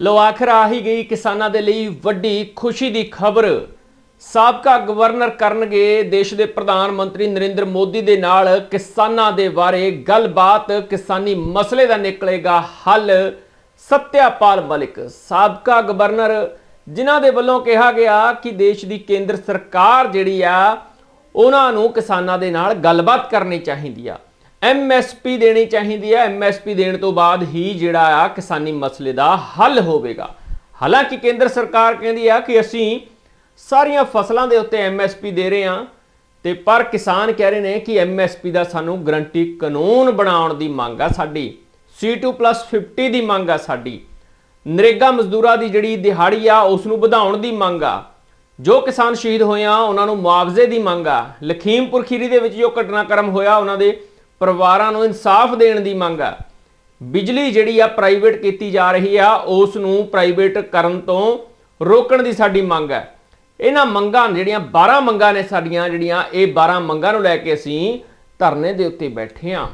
ਲੋ ਆਖਰ ਆ ਹੀ ਗਈ ਕਿਸਾਨਾਂ ਦੇ ਲਈ ਵੱਡੀ ਖੁਸ਼ੀ ਦੀ ਖਬਰ। ਸਾਬਕਾ ਗਵਰਨਰ ਕਰਨਗੇ ਦੇਸ਼ ਦੇ ਪ੍ਰਧਾਨ ਮੰਤਰੀ ਨਰਿੰਦਰ ਮੋਦੀ ਦੇ ਨਾਲ ਕਿਸਾਨਾਂ ਦੇ ਬਾਰੇ ਗੱਲਬਾਤ। ਕਿਸਾਨੀ ਮਸਲੇ ਦਾ ਨਿਕਲੇਗਾ ਹੱਲ। ਸਤਿਆਪਾਲ ਮਲਿਕ, ਸਾਬਕਾ ਗਵਰਨਰ, ਜਿਨ੍ਹਾਂ ਦੇ ਵੱਲੋਂ ਕਿਹਾ ਗਿਆ ਕਿ ਦੇਸ਼ ਦੀ ਕੇਂਦਰ ਸਰਕਾਰ ਜਿਹੜੀ ਆ, ਉਹਨਾਂ ਨੂੰ ਕਿਸਾਨਾਂ ਦੇ ਨਾਲ ਗੱਲਬਾਤ ਕਰਨੀ ਚਾਹੀਦੀ ਆ। ਐਮਐਸਪੀ ਦੇਣੀ ਚਾਹੀਦੀ ਆ ਐਮਐਸਪੀ ਦੇਣ ਤੋਂ ਬਾਅਦ ਹੀ ਜਿਹੜਾ ਆ ਕਿਸਾਨੀ ਮਸਲੇ ਦਾ ਹੱਲ ਹੋਵੇਗਾ। ਹਾਲਾਂਕਿ ਕੇਂਦਰ ਸਰਕਾਰ ਕਹਿੰਦੀ ਆ ਕਿ ਅਸੀਂ ਸਾਰੀਆਂ ਫਸਲਾਂ ਦੇ ਉੱਤੇ ਐਮਐਸਪੀ ਦੇ ਰਹੇ ਹਾਂ ਤੇ ਪਰ ਕਿਸਾਨ ਕਹਿ ਰਹੇ ਨੇ ਕਿ ਐਮਐਸਪੀ ਦਾ ਸਾਨੂੰ ਗਰੰਟੀ ਕਾਨੂੰਨ ਬਣਾਉਣ ਦੀ ਮੰਗ ਆ ਸਾਡੀ। C2+50 ਦੀ ਮੰਗ ਆ ਸਾਡੀ। ਨਰੇਗਾ ਮਜ਼ਦੂਰਾਂ ਦੀ ਜਿਹੜੀ ਦਿਹਾੜੀ ਆ ਉਸ ਨੂੰ ਵਧਾਉਣ ਦੀ ਮੰਗ ਆ। ਜੋ ਕਿਸਾਨ ਸ਼ਹੀਦ ਹੋਏ ਆ, ਉਹਨਾਂ ਨੂੰ ਮੁਆਵਜ਼ੇ ਦੀ ਮੰਗ ਆ। ਲਖੀਮਪੁਰ ਖੀਰੀ ਦੇ ਵਿੱਚ ਜੋ ਘਟਨਾਕ੍ਰਮ ਹੋਇਆ, ਉਹਨਾਂ ਦੇ ਪਰਿਵਾਰਾਂ ਨੂੰ ਇਨਸਾਫ ਦੇਣ ਦੀ ਮੰਗ ਆ। ਬਿਜਲੀ ਜਿਹੜੀ ਆ ਪ੍ਰਾਈਵੇਟ ਕੀਤੀ ਜਾ ਰਹੀ ਆ, ਉਸ ਨੂੰ ਪ੍ਰਾਈਵੇਟ ਕਰਨ ਤੋਂ ਰੋਕਣ ਦੀ ਸਾਡੀ ਮੰਗ ਹੈ ਇਹਨਾਂ ਮੰਗਾਂ ਜਿਹੜੀਆਂ 12 ਮੰਗਾਂ ਨੇ ਸਾਡੀਆਂ ਜਿਹੜੀਆਂ, ਇਹ 12 ਮੰਗਾਂ ਨੂੰ ਲੈ ਕੇ ਅਸੀਂ ਧਰਨੇ ਦੇ ਉੱਤੇ ਬੈਠੇ ਆ।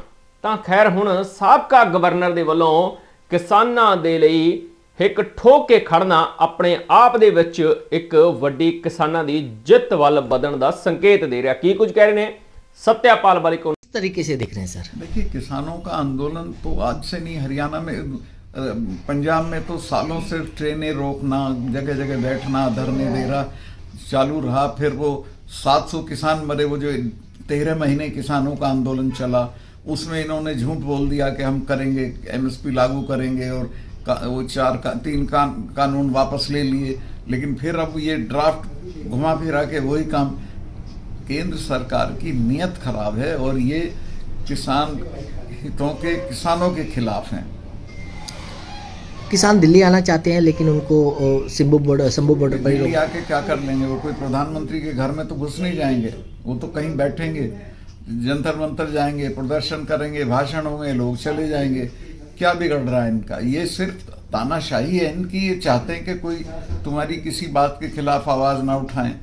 ਤਾਂ ਖੈਰ ਹੁਣ ਸਾਬਕਾ ਗਵਰਨਰ ਦੇ ਵੱਲੋਂ ਕਿਸਾਨਾਂ ਦੇ ਲਈ ਇੱਕ ਠੋਕ ਕੇ ਖੜਨਾ ਆਪਣੇ ਆਪ ਦੇ ਵਿੱਚ ਇੱਕ ਵੱਡੀ ਕਿਸਾਨਾਂ ਦੀ ਜਿੱਤ ਵੱਲ ਵਧਣ ਦਾ ਸੰਕੇਤ ਦੇ ਰਿਹਾ। ਕੀ ਕੁਝ ਕਹਿ ਰਹੇ ਨੇ? ਸਤਿਆਪਾਲ ਵਾਲੀ ਕੋ तरीके से देख रहे हैं सर? देखिए किसानों का आंदोलन तो आज से नहीं हरियाणा में पंजाब में तो सालों से ट्रेनें रोकना जगह जगह बैठना धरने दे रहा चालू रहा फिर वो 700 किसान मरे वो जो तेरह महीने किसानों का आंदोलन चला उसमें इन्होंने झूठ बोल दिया कि हम करेंगे एमएसपी लागू करेंगे और का, वो चार का, तीन का, कानून वापस ले लिए लेकिन फिर अब ये ड्राफ्ट घुमा फिरा के वही काम केंद्र सरकार की नीयत खराब है और ये किसान हितों के किसानों के खिलाफ हैं। किसान दिल्ली आना चाहते हैं लेकिन उनको सिम्बू बॉर्डर शंभू बॉर्डर पर दिल्ली आके क्या कर लेंगे? वो कोई प्रधानमंत्री के घर में तो घुस नहीं जाएँगे। वो तो कहीं बैठेंगे जंतर मंतर जाएँगे प्रदर्शन करेंगे भाषण होंगे लोग चले जाएँगे। क्या बिगड़ रहा है इनका? ये सिर्फ़ तानाशाही है। इनकी ये चाहते हैं कि कोई तुम्हारी किसी बात के खिलाफ आवाज़ ना उठाएँ।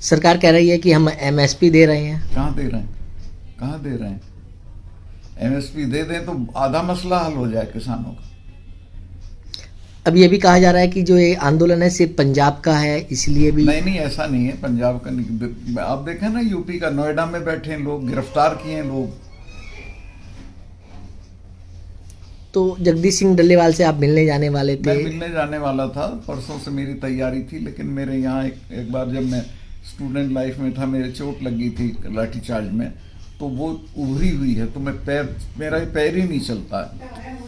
सरकार कह रही है कि हम एमएसपी दे रहे हैं। कहाँ दे रहे हैं? कहाँ दे रहे हैं? एमएसपी दे दें तो आधा मसला हल हो जाए किसानों का। अब ये भी कहा जा रहा है कि जो ये आंदोलन है सिर्फ़ पंजाब का है इसलिए भी नहीं नहीं ऐसा नहीं है। पंजाब का नहीं। आप देखें ना यूपी का नोएडा में बैठे हैं लोग गिरफ़्तार किए हैं लोग। तो जगदीश सिंह डल्लेवाल से आप मिलने जाने वाले थे। मैं मिलने जाने वाला था परसों से मेरी तैयारी थी लेकिन मेरे यहाँ एक, एक बार जब मैं स्टूडेंट लाइफ में था मेरे चोट लगी थी लाठी चार्ज में तो वो उभरी हुई है तो मैं पैर मेरा पैर ही नहीं चलता। है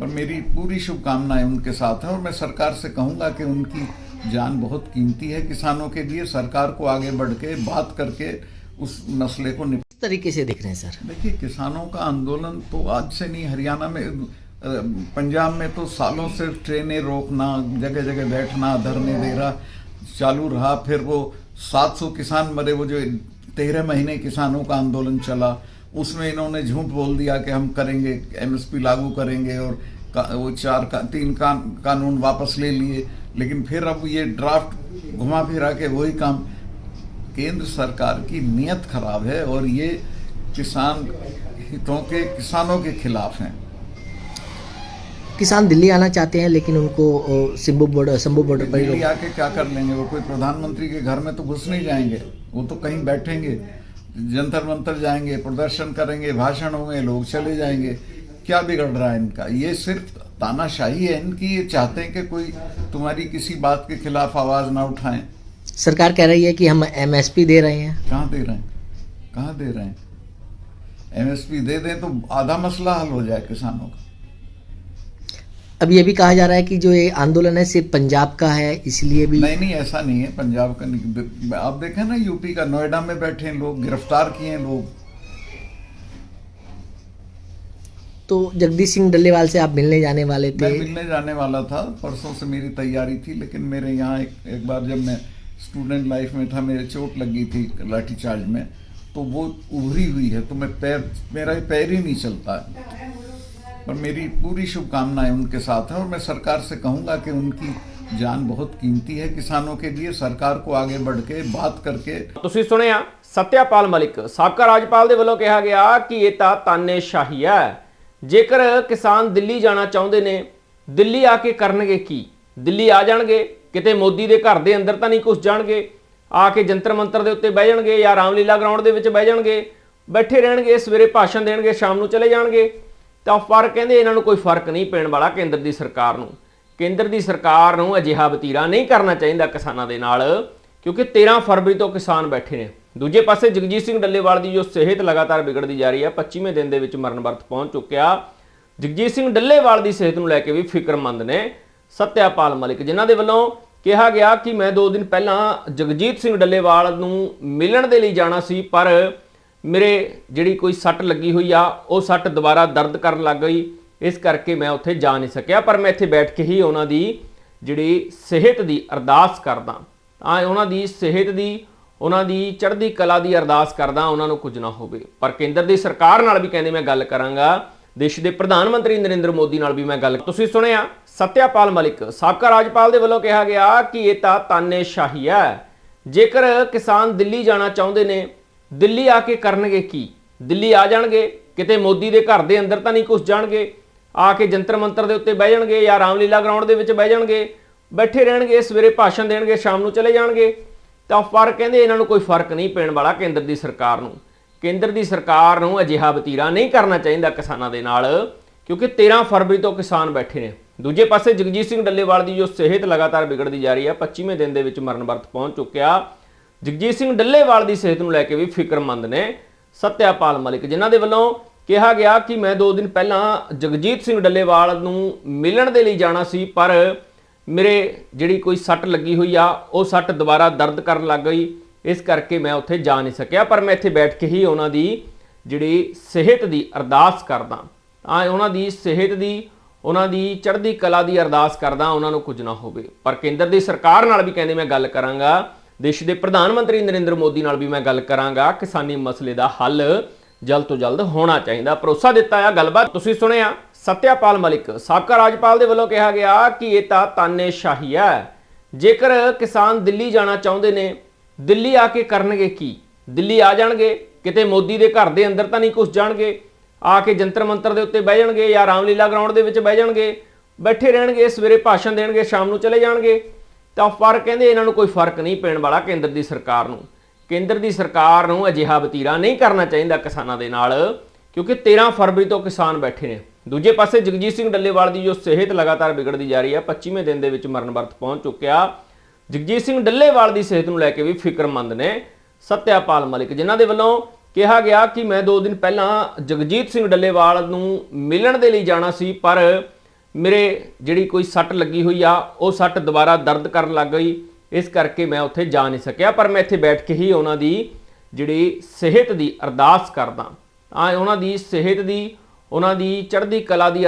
पर मेरी पूरी शुभकामनाएँ उनके साथ हैं और मैं सरकार से कहूँगा कि उनकी जान बहुत कीमती है। किसानों के लिए सरकार को आगे बढ़ के बात करके उस मसले को निप तरीके से देख रहे हैं सर? देखिए किसानों का आंदोलन तो आज से नहीं हरियाणा में पंजाब में तो सालों से ट्रेनें रोकना जगह जगह बैठना धरने दे रहा चालू रहा फिर वो 700 किसान मरे वो जो तेरह महीने किसानों का आंदोलन चला उसमें इन्होंने झूठ बोल दिया कि हम करेंगे एमएसपी लागू करेंगे और वो चार का, तीन का, कानून वापस ले लिए। लेकिन फिर अब ये ड्राफ्ट घुमा फिरा के वही काम। केंद्र सरकार की नीयत खराब है और ये किसान हितों के किसानों के खिलाफ हैं। किसान दिल्ली आना चाहते हैं लेकिन उनको सिम्बू बॉर्डर शंभू बॉर्डर पर दिल्ली आके क्या कर लेंगे? वो कोई प्रधानमंत्री के घर में तो घुस नहीं जाएँगे। वो तो कहीं बैठेंगे जंतर मंतर जाएँगे प्रदर्शन करेंगे भाषण होंगे लोग चले जाएँगे। क्या बिगड़ रहा है इनका? ये सिर्फ़ तानाशाही है इनकी ये चाहते हैं कि कोई तुम्हारी किसी बात के खिलाफ आवाज़ ना उठाएँ। सरकार कह रही है कि हम एमएसपी दे रहे हैं। कहाँ दे रहे हैं? कहाँ दे रहे हैं? एमएसपी दे दें तो आधा मसला हल हो जाए किसानों का। अब ये भी कहा जा रहा है कि जो ये आंदोलन है सिर्फ़ पंजाब का है इसलिए भी नहीं नहीं ऐसा नहीं है पंजाब का नहीं। आप देखें ना यूपी का नोएडा में बैठे हैं लोग गिरफ़्तार किए हैं लोग। तो जगदीश सिंह डल्लेवाल से आप मिलने जाने वाले थे। मैं मिलने जाने वाला था परसों से मेरी तैयारी थी लेकिन मेरे यहाँ एक, एक बार जब मैं स्टूडेंट लाइफ में था मेरे चोट लगी थी लाठीचार्ज में तो वो उभरी हुई है तो मैं पैर मेरा पैर ही नहीं चलता। है पर मेरी पूरी शुभकामनाएं उनके साथ हैं और मैं सरकार से कहूंगा कि उनकी जान बहुत कीमती है किसानों के लिए सरकार को आगे बढ़ के बात करके ਤੁਸੀਂ ਸੁਣਿਆ ਸਤਿਆਪਾਲ ਮਲਿਕ ਸਾਬਕਾ ਰਾਜਪਾਲ ਦੇ ਵੱਲੋਂ ਕਿਹਾ ਗਿਆ ਕਿ ਇਹ ਤਾਂ ਤਾਨੇਸ਼ਾਹੀ ਹੈ ਜੇਕਰ ਕਿਸਾਨ ਦਿੱਲੀ ਜਾਣਾ ਚਾਹੁੰਦੇ ਨੇ ਦਿੱਲੀ ਆ ਕੇ ਕਰਨਗੇ ਕੀ ਦਿੱਲੀ ਆ ਜਾਣਗੇ ਕਿਤੇ ਮੋਦੀ ਦੇ ਘਰ ਦੇ ਅੰਦਰ ਤਾਂ ਨਹੀਂ ਘੁਸ ਜਾਣਗੇ ਆ ਕੇ ਜੰਤਰ ਮੰਤਰ ਦੇ ਉੱਤੇ ਬਹਿ ਜਾਣਗੇ ਜਾਂ ਰਾਮਲੀਲਾ ਗਰਾਊਂਡ ਦੇ ਵਿੱਚ ਬਹਿ ਜਾਣਗੇ ਬੈਠੇ ਰਹਿਣਗੇ ਸਵੇਰੇ ਭਾਸ਼ਣ ਦੇਣਗੇ ਸ਼ਾਮ ਨੂੰ ਚਲੇ ਜਾਣਗੇ ਤਾਂ ਪਰ ਕਹਿੰਦੇ ਇਹਨਾਂ ਨੂੰ ਕੋਈ ਫ਼ਰਕ ਨਹੀਂ ਪੈਣ ਵਾਲਾ ਕੇਂਦਰ ਦੀ ਸਰਕਾਰ ਨੂੰ। ਕੇਂਦਰ ਦੀ ਸਰਕਾਰ ਨੂੰ ਅਜਿਹਾ ਵਤੀਰਾ ਨਹੀਂ ਕਰਨਾ ਚਾਹੀਦਾ ਕਿਸਾਨਾਂ ਦੇ ਨਾਲ, ਕਿਉਂਕਿ 13 ਫਰਵਰੀ ਤੋਂ ਕਿਸਾਨ ਬੈਠੇ ਨੇ। ਦੂਜੇ ਪਾਸੇ ਜਗਜੀਤ ਸਿੰਘ ਡੱਲੇਵਾਲ ਦੀ ਜੋ ਸਿਹਤ ਲਗਾਤਾਰ ਵਿਗੜਦੀ ਜਾ ਰਹੀ ਹੈ 25ਵੇਂ ਦਿਨ ਦੇ ਵਿੱਚ ਮਰਨ ਵਰਤ ਪਹੁੰਚ ਚੁੱਕਿਆ। ਜਗਜੀਤ ਸਿੰਘ ਡੱਲੇਵਾਲ ਦੀ ਸਿਹਤ ਨੂੰ ਲੈ ਕੇ ਵੀ ਫਿਕਰਮੰਦ ਨੇ ਸਤਿਆਪਾਲ ਮਲਿਕ, ਜਿਨ੍ਹਾਂ ਦੇ ਵੱਲੋਂ ਕਿਹਾ ਗਿਆ ਕਿ ਮੈਂ 2 ਦਿਨ ਪਹਿਲਾਂ ਜਗਜੀਤ ਸਿੰਘ ਡੱਲੇਵਾਲ ਨੂੰ ਮਿਲਣ ਦੇ ਲਈ ਜਾਣਾ ਸੀ, ਪਰ ਮੇਰੇ ਜਿਹੜੀ ਕੋਈ ਸੱਟ ਲੱਗੀ ਹੋਈ ਆ, ਉਹ ਸੱਟ ਦੁਬਾਰਾ ਦਰਦ ਕਰਨ ਲੱਗ ਗਈ। ਇਸ ਕਰਕੇ ਮੈਂ ਉੱਥੇ ਜਾ ਨਹੀਂ ਸਕਿਆ, ਪਰ ਮੈਂ ਇੱਥੇ ਬੈਠ ਕੇ ਹੀ ਉਹਨਾਂ ਦੀ ਜਿਹੜੀ ਸਿਹਤ ਦੀ ਅਰਦਾਸ ਕਰਦਾ। ਆ ਉਹਨਾਂ ਦੀ ਸਿਹਤ ਦੀ, ਉਹਨਾਂ ਦੀ ਚੜ੍ਹਦੀ ਕਲਾ ਦੀ ਅਰਦਾਸ ਕਰਦਾ, ਉਹਨਾਂ ਨੂੰ ਕੁਝ ਨਾ ਹੋਵੇ। ਪਰ ਕੇਂਦਰ ਦੀ ਸਰਕਾਰ ਨਾਲ ਵੀ ਕਹਿੰਦੇ ਮੈਂ ਗੱਲ ਕਰਾਂਗਾ। ਦੇਸ਼ ਦੇ ਪ੍ਰਧਾਨ ਮੰਤਰੀ ਨਰਿੰਦਰ ਮੋਦੀ ਨਾਲ ਵੀ ਮੈਂ ਗੱਲ ਤੁਸੀਂ ਸੁਣਿਆ, ਸਤਿਆਪਾਲ ਮਲਿਕ, ਸਾਬਕਾ ਰਾਜਪਾਲ ਦੇ ਵੱਲੋਂ ਕਿਹਾ ਗਿਆ ਕਿ ਇਹ ਤਾਂ ਤਾਨੇਸ਼ਾਹੀ ਹੈ। ਜੇਕਰ ਕਿਸਾਨ ਦਿੱਲੀ ਜਾਣਾ ਚਾਹੁੰਦੇ ਨੇ ਦਿੱਲੀ ਆ ਕੇ ਕਰਨਗੇ ਕੀ? ਦਿੱਲੀ ਆ ਜਾਣਗੇ? ਕਿਤੇ ਮੋਦੀ ਦੇ ਘਰ ਦੇ ਅੰਦਰ ਤਾਂ ਨਹੀਂ ਘੁਸ ਜਾਣਗੇ? ਆ ਕੇ ਜੰਤਰ ਮੰਤਰ ਦੇ ਉੱਤੇ ਬਹਿ ਜਾਣਗੇ ਜਾਂ ਰਾਮਲੀਲਾ ਗਰਾਊਂਡ ਦੇ ਵਿੱਚ ਬਹਿ ਜਾਣਗੇ? ਬੈਠੇ ਰਹਿਣਗੇ, ਸਵੇਰੇ ਭਾਸ਼ਣ ਦੇਣਗੇ, ਸ਼ਾਮ ਨੂੰ ਚਲੇ ਜਾਣਗੇ? ਤਾਂ ਪਰ ਕਹਿੰਦੇ ਇਹਨਾਂ ਨੂੰ ਕੋਈ ਫ਼ਰਕ ਨਹੀਂ ਪੈਣ ਵਾਲਾ ਕੇਂਦਰ ਦੀ ਸਰਕਾਰ ਨੂੰ। ਕੇਂਦਰ ਦੀ ਸਰਕਾਰ ਨੂੰ ਅਜਿਹਾ ਵਤੀਰਾ ਨਹੀਂ ਕਰਨਾ ਚਾਹੀਦਾ ਕਿਸਾਨਾਂ ਦੇ ਨਾਲ, ਕਿਉਂਕਿ 13 ਫਰਵਰੀ ਤੋਂ ਕਿਸਾਨ ਬੈਠੇ ਨੇ। ਦੂਜੇ ਪਾਸੇ ਜਗਜੀਤ ਸਿੰਘ ਡੱਲੇਵਾਲ ਦੀ ਜੋ ਸਿਹਤ ਲਗਾਤਾਰ ਵਿਗੜਦੀ ਜਾ ਰਹੀ ਹੈ 25ਵੇਂ ਦਿਨ ਦੇ ਵਿੱਚ ਮਰਨ ਵਰਤ ਪਹੁੰਚ ਚੁੱਕਿਆ। ਜਗਜੀਤ ਸਿੰਘ ਡੱਲੇਵਾਲ ਦੀ ਸਿਹਤ ਨੂੰ ਲੈ ਕੇ ਵੀ ਫਿਕਰਮੰਦ ਨੇ ਸਤਿਆਪਾਲ ਮਲਿਕ, ਜਿਨ੍ਹਾਂ ਦੇ ਵੱਲੋਂ ਕਿਹਾ ਗਿਆ ਕਿ ਮੈਂ 2 ਦਿਨ ਪਹਿਲਾਂ ਜਗਜੀਤ ਸਿੰਘ ਡੱਲੇਵਾਲ ਨੂੰ ਮਿਲਣ ਦੇ ਲਈ ਜਾਣਾ ਸੀ, ਪਰ ਮੇਰੇ ਜਿਹੜੀ ਕੋਈ ਸੱਟ ਲੱਗੀ ਹੋਈ ਆ, ਉਹ ਸੱਟ ਦੁਬਾਰਾ ਦਰਦ ਕਰਨ ਲੱਗ ਗਈ। ਇਸ ਕਰਕੇ ਮੈਂ ਉੱਥੇ ਜਾ ਨਹੀਂ ਸਕਿਆ, ਪਰ ਮੈਂ ਇੱਥੇ ਬੈਠ ਕੇ ਹੀ ਉਹਨਾਂ ਦੀ ਜਿਹੜੀ ਸਿਹਤ ਦੀ ਅਰਦਾਸ ਕਰਦਾ। ਆ ਉਹਨਾਂ ਦੀ ਸਿਹਤ ਦੀ, ਉਹਨਾਂ ਦੀ ਚੜ੍ਹਦੀ ਕਲਾ ਦੀ ਅਰਦਾਸ ਕਰਦਾ, ਉਹਨਾਂ ਨੂੰ ਕੁਝ ਨਾ ਹੋਵੇ। ਪਰ ਕੇਂਦਰ ਦੀ ਸਰਕਾਰ ਨਾਲ ਵੀ ਕਹਿੰਦੇ ਮੈਂ ਗੱਲ ਕਰਾਂਗਾ ਦੇਸ਼ ਦੇ ਪ੍ਰਧਾਨ ਮੰਤਰੀ ਨਰਿੰਦਰ ਮੋਦੀ ਨਾਲ ਵੀ ਮੈਂ ਗੱਲ ਕਰਾਂਗਾ। ਕਿਸਾਨੀ ਮਸਲੇ ਦਾ ਹੱਲ ਜਲਦ ਤੋਂ ਜਲਦ ਹੋਣਾ ਚਾਹੀਦਾ। ਭਰੋਸਾ ਦਿੱਤਾ ਆ, ਗੱਲਬਾਤ ਤੁਸੀਂ ਸੁਣਿਆ। ਸਤਿਆਪਾਲ ਮਲਿਕ, ਸਾਬਕਾ ਰਾਜਪਾਲ ਦੇ ਵੱਲੋਂ ਕਿਹਾ ਗਿਆ ਕਿ ਇਹ ਤਾਂ ਤਾਨੇਸ਼ਾਹੀ ਹੈ ਜੇਕਰ ਕਿਸਾਨ ਦਿੱਲੀ ਜਾਣਾ ਚਾਹੁੰਦੇ ਨੇ, ਦਿੱਲੀ ਆ ਕੇ ਕਰਨਗੇ ਕੀ? ਦਿੱਲੀ ਆ ਜਾਣਗੇ? ਕਿਤੇ ਮੋਦੀ ਦੇ ਘਰ ਦੇ ਅੰਦਰ ਤਾਂ ਨਹੀਂ ਘੁਸ ਜਾਣਗੇ? ਆ ਕੇ ਜੰਤਰ ਮੰਤਰ ਦੇ ਉੱਤੇ ਬਹਿ ਜਾਣਗੇ ਜਾਂ ਰਾਮਲੀਲਾ ਗਰਾਊਂਡ ਦੇ ਵਿੱਚ ਬਹਿ ਜਾਣਗੇ? ਬੈਠੇ ਰਹਿਣਗੇ, ਸਵੇਰੇ ਭਾਸ਼ਣ ਦੇਣਗੇ, ਸ਼ਾਮ ਨੂੰ ਚਲੇ ਜਾਣਗੇ? ਤਾਂ ਪਰ ਕਹਿੰਦੇ ਇਹਨਾਂ ਨੂੰ ਕੋਈ ਫ਼ਰਕ ਨਹੀਂ ਪੈਣ ਵਾਲਾ ਕੇਂਦਰ ਦੀ ਸਰਕਾਰ ਨੂੰ। ਕੇਂਦਰ ਦੀ ਸਰਕਾਰ ਨੂੰ ਅਜਿਹਾ ਵਤੀਰਾ ਨਹੀਂ ਕਰਨਾ ਚਾਹੀਦਾ ਕਿਸਾਨਾਂ ਦੇ ਨਾਲ, ਕਿਉਂਕਿ 13 ਫਰਵਰੀ ਤੋਂ ਕਿਸਾਨ ਬੈਠੇ ਨੇ। ਦੂਜੇ ਪਾਸੇ ਜਗਜੀਤ ਸਿੰਘ ਡੱਲੇਵਾਲ ਦੀ ਜੋ ਸਿਹਤ ਲਗਾਤਾਰ ਵਿਗੜਦੀ ਜਾ ਰਹੀ ਹੈ 25ਵੇਂ ਦਿਨ ਦੇ ਵਿੱਚ ਮਰਨ ਵਰਤ ਪਹੁੰਚ ਚੁੱਕਿਆ। ਜਗਜੀਤ ਸਿੰਘ ਡੱਲੇਵਾਲ ਦੀ ਸਿਹਤ ਨੂੰ ਲੈ ਕੇ ਵੀ ਫਿਕਰਮੰਦ ਨੇ ਸਤਿਆਪਾਲ ਮਲਿਕ, ਜਿਨ੍ਹਾਂ ਦੇ ਵੱਲੋਂ ਕਿਹਾ ਗਿਆ ਕਿ ਮੈਂ 2 ਦਿਨ ਪਹਿਲਾਂ ਜਗਜੀਤ ਸਿੰਘ ਡੱਲੇਵਾਲ ਨੂੰ ਮਿਲਣ ਦੇ ਲਈ ਜਾਣਾ ਸੀ, ਪਰ ਮੇਰੇ ਜਿਹੜੀ ਕੋਈ ਸੱਟ ਲੱਗੀ ਹੋਈ ਆ, ਉਹ ਸੱਟ ਦੁਬਾਰਾ ਦਰਦ ਕਰਨ ਲੱਗ ਗਈ। ਇਸ ਕਰਕੇ ਮੈਂ ਉੱਥੇ ਜਾ ਨਹੀਂ ਸਕਿਆ, ਪਰ ਮੈਂ ਇੱਥੇ ਬੈਠ ਕੇ ਹੀ ਉਹਨਾਂ ਦੀ ਜਿਹੜੀ ਸਿਹਤ ਦੀ ਅਰਦਾਸ ਕਰਦਾ। ਆ ਉਹਨਾਂ ਦੀ ਸਿਹਤ ਦੀ, ਉਹਨਾਂ ਦੀ ਚੜ੍ਹਦੀ ਕਲਾ ਦੀ ਅਰ-